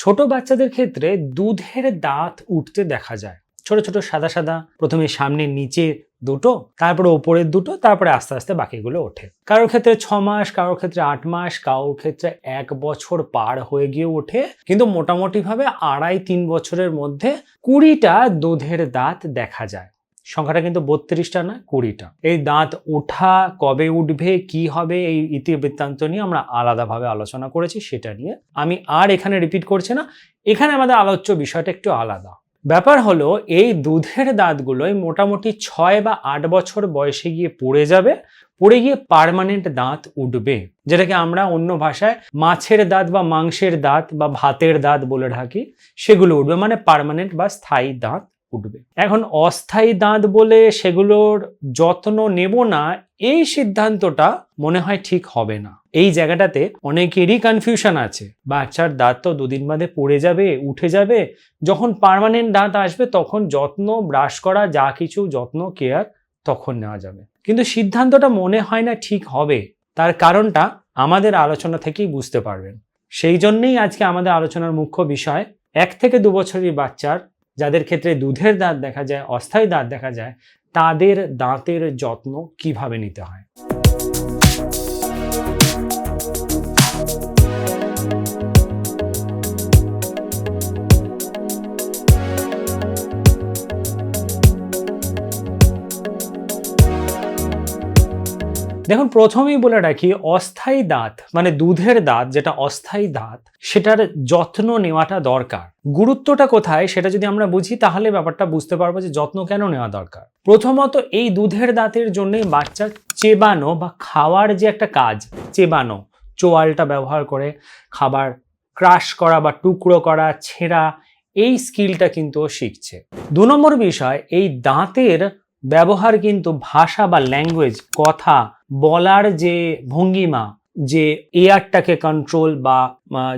ছোট বাচ্চাদের ক্ষেত্রে দুধের দাঁত উঠতে দেখা যায়। ছোট ছোট, সাদা সাদা, প্রথমে সামনে নিচে দুটো, তারপরে ওপরের দুটো, তারপরে আস্তে আস্তে বাকিগুলো ওঠে। কারোর ক্ষেত্রে ছ মাস, কারোর ক্ষেত্রে আট মাস, কারোর ক্ষেত্রে এক বছর পার হয়ে গিয়ে ওঠে। কিন্তু মোটামুটি ভাবে আড়াই, তিন বছরের মধ্যে কুড়িটা দুধের দাঁত দেখা যায়। সংখ্যাটা কিন্তু বত্রিশটা না, কুড়িটা। এই দাঁত ওঠা কবে উঠবে, কি হবে, এই ইতিবৃত্তান্ত নিয়ে আমরা আলাদাভাবে আলোচনা করেছি সেটা নিয়ে। আমি আর এখানে রিপিট করছি না, এখানে আমাদের আলোচ্য বিষয়টা একটু আলাদা। ব্যাপার হলো, এই দুধের দাঁতগুলোই মোটামুটি ছয় বা আট বছর বয়সে গিয়ে পড়ে যাবে, পড়ে গিয়ে পার্মানেন্ট দাঁত উঠবে, যেটাকে আমরা অন্য ভাষায় মাছের দাঁত বা মাংসের দাঁত বা ভাতের দাঁত বলে থাকি সেগুলো উঠবে মানে পার্মানেন্ট বা স্থায়ী দাঁত। উঠবে। এখন অস্থায়ী দাঁত বলে সেগুলোর যত্ন নেব না, এই সিদ্ধান্তটা মনে হয় ঠিক হবে না। এই জায়গাটাতে অনেকেরই কনফিউশন আছে। বাচ্চার দাঁত তো দুদিন বাদে পড়ে যাবে, উঠে যাবে। যখন পার্মানেন্ট দাঁত আসবে, তখন যত্ন ব্রাশ করা, যা কিছু যত্ন কেয়ার তখন নেওয়া যাবে। কিন্তু সিদ্ধান্তটা মনে হয় না ঠিক হবে। তার কারণটা আমাদের আলোচনা থেকেই বুঝতে পারবেন। সেই জন্যেই আজকে আমাদের আলোচনার মুখ্য বিষয়, এক থেকে দু বছরের বাচ্চার যাদের ক্ষেত্রে দুধের দাঁত দেখা যায়, অস্থায়ী দাঁত দেখা যায়, তাদের দাঁতের যত্ন কীভাবে নিতে হয়? দেখুন, প্রথমেই বলে রাখি, অস্থায়ী দাঁত মানে দুধের দাঁত, যেটা অস্থায়ী দাঁত, সেটার যত্ন নেওয়াটা দরকার। গুরুত্বটা কোথায় সেটা যদি আমরা বুঝি, তাহলে ব্যাপারটা বুঝতে পারব যে যত্ন কেন নেওয়া দরকার। প্রথমত, এই দুধের দাঁতের জন্যই বাচ্চা চেবানো বা খাওয়ার যে একটা কাজ, চেবানো, চোয়ালটা ব্যবহার করে, খাবার ক্রাশ করা বা টুকরো করা, ছেঁড়া, এই স্কিলটা কিন্তু শিখছে। দু নম্বর বিষয়, এই দাঁতের ব্যবহার কিন্তু ভাষা বা ল্যাঙ্গুয়েজ কথা বলার যে ভঙ্গিমা, যে এয়ারটাকে কন্ট্রোল বা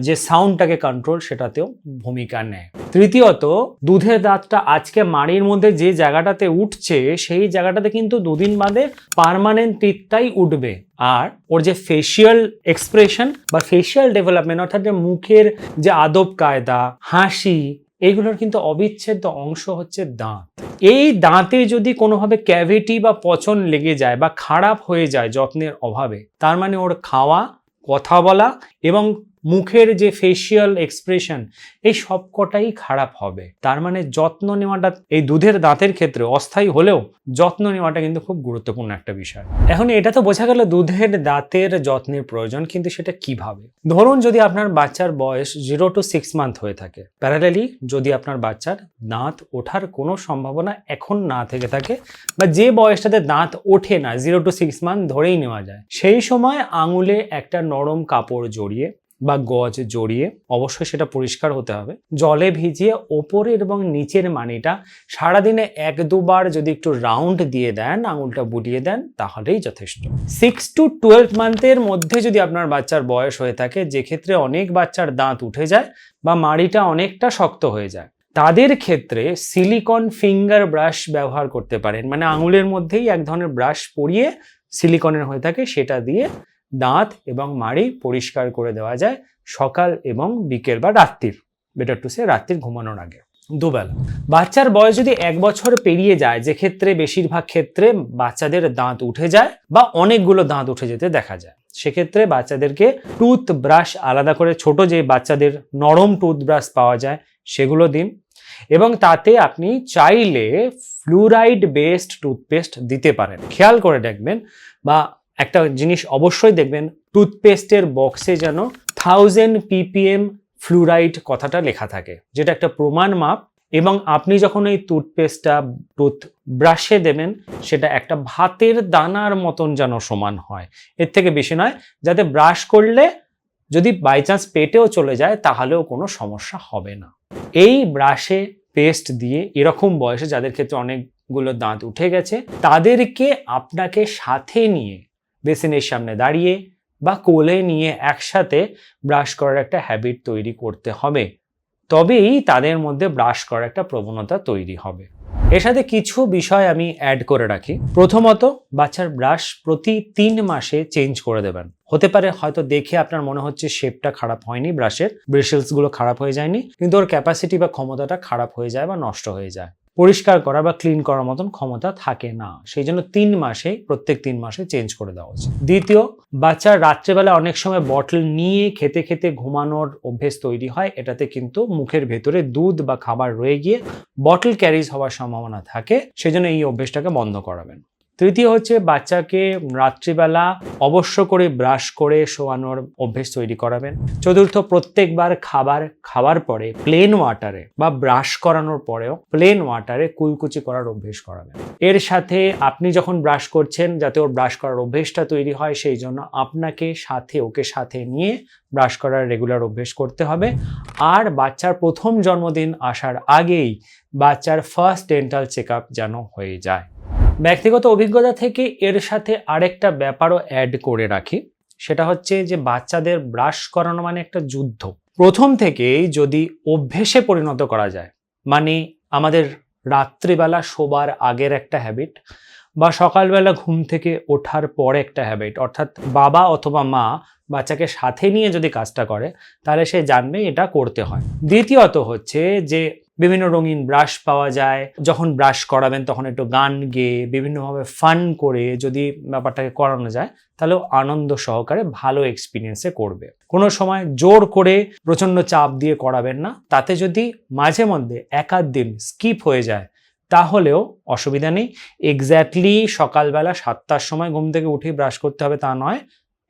যে সাউন্ডটাকে কন্ট্রোল সেটাতেও ভূমিকা নেয়। তৃতীয়ত, দুধের দাঁতটা আজকে মাড়ির মধ্যে যে জায়গাটাতে উঠছে, সেই জায়গাটাতে কিন্তু দুদিন বাদে পার্মানেন্ট টিথটাই উঠবে। আর ওর যে ফেসিয়াল এক্সপ্রেশন বা ফেসিয়াল ডেভেলপমেন্ট অর্থাৎ যে মুখের যে আদব কায়দা হাসি এইগুলোর কিন্তু অবিচ্ছেদ্য অংশ হচ্ছে দাঁত। এই দাঁতে যদি কোনোভাবে ক্যাভিটি বা পচন লেগে যায় বা খারাপ হয়ে যায় যত্নের অভাবে, তার মানে ওর খাওয়া, কথা বলা এবং মুখের যে ফেসিয়াল এক্সপ্রেশন এই সবকটাই খারাপ হবে। তার মানে যত্ন নেওয়াটা, এই দুধের দাঁতের ক্ষেত্রে অস্থায়ী হলেও যত্ন নেওয়াটা কিন্তু খুব গুরুত্বপূর্ণ একটা বিষয়। এখন এটা তো বোঝা গেল দুধের দাঁতের যত্নের প্রয়োজন, কিন্তু সেটা কীভাবে? ধরুন যদি আপনার বাচ্চার বয়স জিরো টু সিক্স মান্থ হয়ে থাকে। প্যারালেলি যদি আপনার বাচ্চার দাঁত ওঠার কোনো সম্ভাবনা এখন না থেকে থাকে, বা যে বয়সটাতে দাঁত ওঠে না জিরো টু সিক্স মান্থ ধরেই নেওয়া যায়, সেই সময় আঙুলে একটা নরম কাপড় জড়িয়ে বা গজ জড়িয়ে অবশ্যই সেটা পরিষ্কার হতে হবে। জলে ভিজিয়ে ওপরের এবং নিচের মানিটা সারাদিনে এক দুবার যদি একটু রাউন্ড দিয়ে দেন, আঙুলটা বুটিয়ে দেন, তাহলেই যথেষ্ট। সিক্স টু টুয়েলভ মান্থের মধ্যে যদি আপনার বাচ্চার বয়স হয়ে থাকে, যে ক্ষেত্রে অনেক বাচ্চার দাঁত উঠে যায় বা মাড়িটা অনেকটা শক্ত হয়ে যায়, তাদের ক্ষেত্রে সিলিকন ফিঙ্গার ব্রাশ ব্যবহার করতে পারেন। মানে আঙুলের মধ্যেই এক ধরনের ব্রাশ পরিয়ে সিলিকনের হয়ে থাকে, সেটা দিয়ে দাঁত এবং মাড়ি পরিষ্কার করে দেওয়া যায় সকাল এবং বিকেল বা রাত্রির। বেটার টু সে রাত্রির ঘুমানোর আগে। দুবেলা। বাচ্চার বয়স যদি এক বছর পেরিয়ে যায় যে ক্ষেত্রে বেশিরভাগ ক্ষেত্রে বাচ্চাদের দাঁত উঠে যায় বা অনেকগুলো দাঁত উঠে যেতে দেখা যায়। সেক্ষেত্রে বাচ্চাদেরকে টুথব্রাশ আলাদা করে ছোট যে বাচ্চাদের নরম টুথব্রাশ পাওয়া যায়, সেগুলো দিন এবং তাতে আপনি চাইলে ফ্লুরাইড বেসড টুথপেস্ট দিতে পারেন। খেয়াল করে দেখবেন বা একটা জিনিস অবশ্যই দেখবেন টুথপেস্টের বক্সে যেন থাউজেন্ড পিপিএম ফ্লুরাইড কথাটা লেখা থাকে, যেটা একটা প্রমাণ মাপ এবং আপনি যখন এই টুথপেস্টটা টুথ ব্রাশে দেবেন, সেটা একটা ভাতের দানার মতন যেন সমান হয়। এর থেকে বেশি নয়, যাতে ব্রাশ করলে যদি বাই চান্স পেটেও চলে যায়, তাহলেও কোনো সমস্যা হবে না। এই ব্রাশে পেস্ট দিয়ে এরকম বয়সে যাদের ক্ষেত্রে অনেকগুলো দাঁত উঠে গেছে, তাদেরকে আপনাকে সাথে নিয়ে বেসিনের সামনে দাঁড়িয়ে বা কোলে নিয়ে একসাথে ব্রাশ করার একটা হ্যাবিট তৈরি করতে হবে। তবেই তাদের মধ্যে ব্রাশ করার একটা প্রবণতা তৈরি হবে। এর সাথে কিছু বিষয় আমি অ্যাড করে রাখি। প্রথমত, বাচ্চার ব্রাশ প্রতি তিন মাসে চেঞ্জ করে দেবেন। হতে পারে হয়তো দেখে আপনার মনে হচ্ছে শেপটা খারাপ হয়নি ব্রাশের ব্রেসেলসগুলো খারাপ হয়ে যায়নি, কিন্তু ওর ক্যাপাসিটি বা ক্ষমতাটা খারাপ হয়ে যায় বা নষ্ট হয়ে যায়। পরিষ্কার করা বা ক্লিন করার মতন ক্ষমতা থাকে না। সেই জন্য তিন মাসে, প্রত্যেক তিন মাসে চেঞ্জ করে দেওয়া উচিত। দ্বিতীয় বাচ্চার রাত্রেবেলা অনেক সময় বটল নিয়ে খেতে খেতে ঘুমানোর অভ্যেস তৈরি হয়। এটাতে কিন্তু মুখের ভেতরে দুধ বা খাবার রয়ে গিয়ে বটল ক্যারিজ হওয়ার সম্ভাবনা থাকে। সেজন্য এই অভ্যেসটাকে বন্ধ করাবেন। তৃতীয় হচ্ছে বাচ্চাকে রাত্রিবেলা অবশ্য করে ব্রাশ করে শোয়ানোর অভ্যেস তৈরি করাবেন। চতুর্থ, প্রত্যেকবার খাবার, খাওয়ার পরে প্লেন ওয়াটারে বা ব্রাশ করানোর পরেও প্লেন ওয়াটারে কুলকুচি করার অভ্যেস করাবেন। এর সাথে আপনি যখন ব্রাশ করছেন, যাতে ওর ব্রাশ করার অভ্যেসটা তৈরি হয়, সেই জন্য আপনাকে সাথে, ওকে সাথে নিয়ে ব্রাশ করার রেগুলার অভ্যেস করতে হবে। আর বাচ্চার প্রথম জন্মদিন আসার আগেই বাচ্চার ফার্স্ট ডেন্টাল চেক যেন হয়ে যায়। ব্যক্তিগত অভিজ্ঞতা থেকে এর সাথে আরেকটা ব্যাপারও অ্যাড করে রাখি। সেটা হচ্ছে যে বাচ্চাদের ব্রাশ করানো মানে একটা যুদ্ধ। প্রথম থেকেই যদি অভ্যেসে পরিণত করা যায় মানে আমাদের রাত্রিবেলা শোবার আগের একটা হ্যাবিট বা সকালবেলা ঘুম থেকে ওঠার পর একটা হ্যাবিট অর্থাৎ বাবা অথবা মা বাচ্চাকে সাথে নিয়ে যদি কাজটা করে, তাহলে সে জানবে এটা করতে হয়। দ্বিতীয়ত হচ্ছে যে বিভিন্ন রঙিন ব্রাশ পাওয়া যায়। যখন ব্রাশ করাবেন তখন একটু গান গেয়ে বিভিন্নভাবে ফান করে যদি ব্যাপারটাকে করানো যায় তাহলেও আনন্দ সহকারে ভালো এক্সপিরিয়েন্সে করবে। কোনো সময় জোর করে প্রচণ্ড চাপ দিয়ে করাবেন না। তাতে যদি মাঝে মধ্যে একাধ দিন স্কিপ হয়ে যায়, তাহলেও অসুবিধা নেই। এক্স্যাক্টলি সকালবেলা সাতটার সময় ঘুম থেকে উঠে ব্রাশ করতে হবে তা নয়।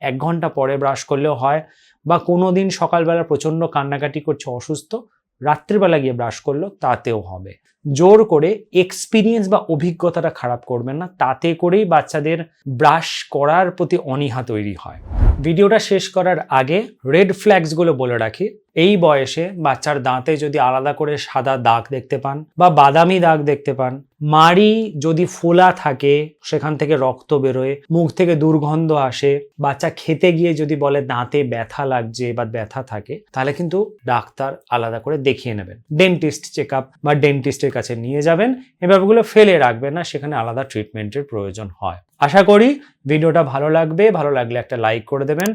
এক ঘণ্টা পরে ব্রাশ করলেও হয় বা কোনো দিন সকালবেলা প্রচণ্ড কান্নাকাটি করছে, অসুস্থ রাত্রিবেলা গিয়ে ব্রাশ করল তাতেও হবে। জোর করে এক্সপিরিয়েন্স বা অভিজ্ঞতাটা খারাপ করবেন না। তাতে করেই বাচ্চাদের ব্রাশ করার প্রতি অনীহা তৈরি হয়। ভিডিওটা শেষ করার আগে রেড ফ্ল্যাগসগুলো বলে রাখি। এই বয়সে বাচ্চার দাঁতে যদি আলাদা করে সাদা দাগ দেখতে পান বা বাদামি দাগ দেখতে পান, মাড়ি যদি ফোলা থাকে, সেখান থেকে রক্ত বেরোয়, মুখ থেকে দুর্গন্ধ আসে, বাচ্চা খেতে গিয়ে যদি বলে দাঁতে ব্যথা লাগছে বা ব্যথা থাকে, তাহলে কিন্তু ডাক্তার আলাদা করে দেখিয়ে নেবেন। ডেন্টিস্ট চেক আপ বা ডেন্টিস্টের কাছে নিয়ে যাবেন, এই ব্যাপারগুলো ফেলে রাখবেন না, সেখানে আলাদা ট্রিটমেন্টের প্রয়োজন হয়। আশা করি ভিডিওটা ভালো লাগবে, ভালো লাগলে একটা লাইক করে দেবেন।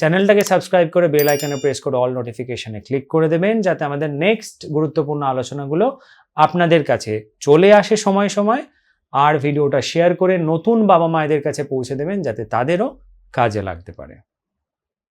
চ্যানেলটাকে সাবস্ক্রাইব করে বেল আইকনে প্রেস করে অল নোটিফিকেশনে ক্লিক করে দেবেন, যাতে আমাদের নেক্সট গুরুত্বপূর্ণ আলোচনাগুলো আপনাদের কাছে চলে আসে সময় সময়। আর ভিডিওটা শেয়ার করে নতুন বাবা মায়েদের কাছে পৌঁছে দেবেন, যাতে তাদেরও কাজে লাগতে পারে।